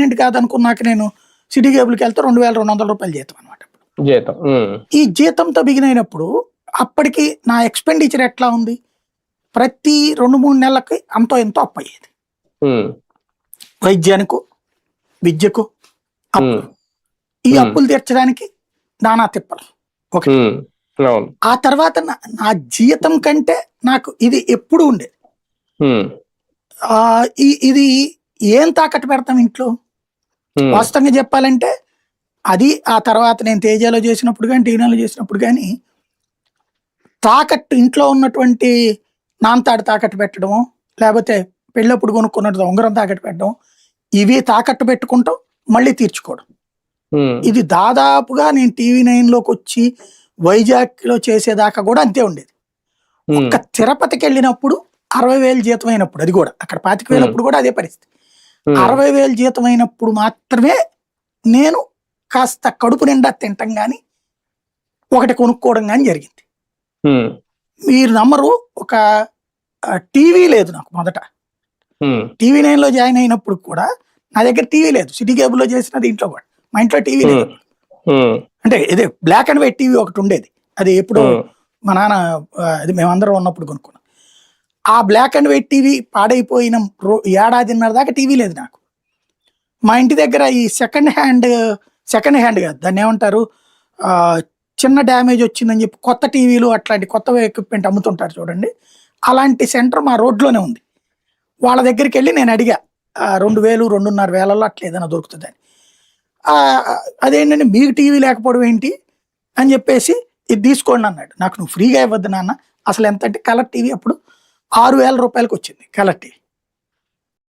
Permanent కాదనుకున్నాక నేను city కేబుల్కి వెళ్తే రెండు వేల రెండు వందల రూపాయలు జీతం అనమాట జీతం ఈ జీతంతో బిగిన్ అయినప్పుడు అప్పటికి నా ఎక్స్పెండిచర్ ఎట్లా ఉంది? ప్రతి రెండు మూడు నెలలకి అంతో ఎంతో అప్పు అయ్యేది వైద్యానికి విద్యకు అప్పు. ఈ. అప్పులు తీర్చడానికి నానా తిప్పలు. అవును. ఆ తర్వాత నా- జీతం కంటే నాకు ఇది ఎప్పుడు ఉండేది? ఇది ఏం తాకట్టు పెడతాం ఇంట్లో? వాస్తవంగా చెప్పాలంటే అది ఆ తర్వాత నేను తేజాలో చేసినప్పుడు కానీ టీనాలో చేసినప్పుడు కానీ తాకట్టు ఇంట్లో ఉన్నటువంటి నాంతాడు తాకట్టు పెట్టడము లేకపోతే పెళ్ళప్పుడు కొనుక్కున్నట్టు ఉంగరం తాకట్టు పెట్టడం ఇవి తాకట్టు పెట్టుకుంటాం మళ్ళీ తీర్చుకోవడం. ఉమ్, ఇది దాదాపుగా నేను టీవీ నైన్లోకి వచ్చి వైజాగ్లో చేసేదాకా కూడా అంతే ఉండేది. ఉమ్, ఒక్క తిరుపతికి వెళ్ళినప్పుడు అరవై వేలు జీతం అయినప్పుడు అది కూడా అక్కడ పాతిక వేలప్పుడు కూడా అదే పరిస్థితి. అరవై వేలు జీతం అయినప్పుడు మాత్రమే నేను కాస్త కడుపు నిండా తింటం కానీ ఒకటి కొనుక్కోవడం కానీ జరిగింది. మీరు నమ్మరు ఒక టీవీ లేదు నాకు మొదట. టీవీ నైన్లో జాయిన్ అయినప్పుడు కూడా నా దగ్గర టీవీ లేదు. సిటీ కేబుల్లో చేసిన దీంట్లో కూడా. మా ఇంట్లో టీవీ లేదు. అంటే ఇదే బ్లాక్ అండ్ వైట్ టీవీ ఒకటి ఉండేది. అది ఎప్పుడు మా నాన్న అది మేమందరం ఉన్నప్పుడు కొనుక్కున్నాం. ఆ బ్లాక్ అండ్ వైట్ టీవీ పాడైపోయిన రో ఏడాదిన్నర దాకా టీవీ లేదు నాకు. మా ఇంటి దగ్గర ఈ సెకండ్ హ్యాండ్ సెకండ్ హ్యాండ్ కాదు దాన్ని ఏమంటారు? చిన్న డ్యామేజ్ వచ్చిందని చెప్పి కొత్త టీవీలు అట్లాంటి కొత్త ఎక్విప్మెంట్ అమ్ముతుంటారు చూడండి. అలాంటి సెంటర్ మా రోడ్లోనే ఉంది. వాళ్ళ దగ్గరికి వెళ్ళి నేను అడిగా రెండు వేలు రెండున్నర వేలలో అట్లా ఏదైనా దొరుకుతుందని అదేంటండి అదేంటంటే మీకు టీవీ లేకపోవడం ఏంటి? అని చెప్పేసి ఇది తీసుకోండి అన్నాడు. నాకు నువ్వు ఫ్రీగా ఇవ్వద్దు నాన్న. అసలు ఎంత అంటే కలర్ టీవీ అప్పుడు ఆరు వేల రూపాయలకు వచ్చింది కలర్